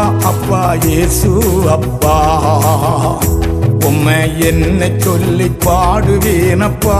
அப்பா இயேசு அப்பா. உம்மை என்ன சொல்லி பாடுவேனப்பா.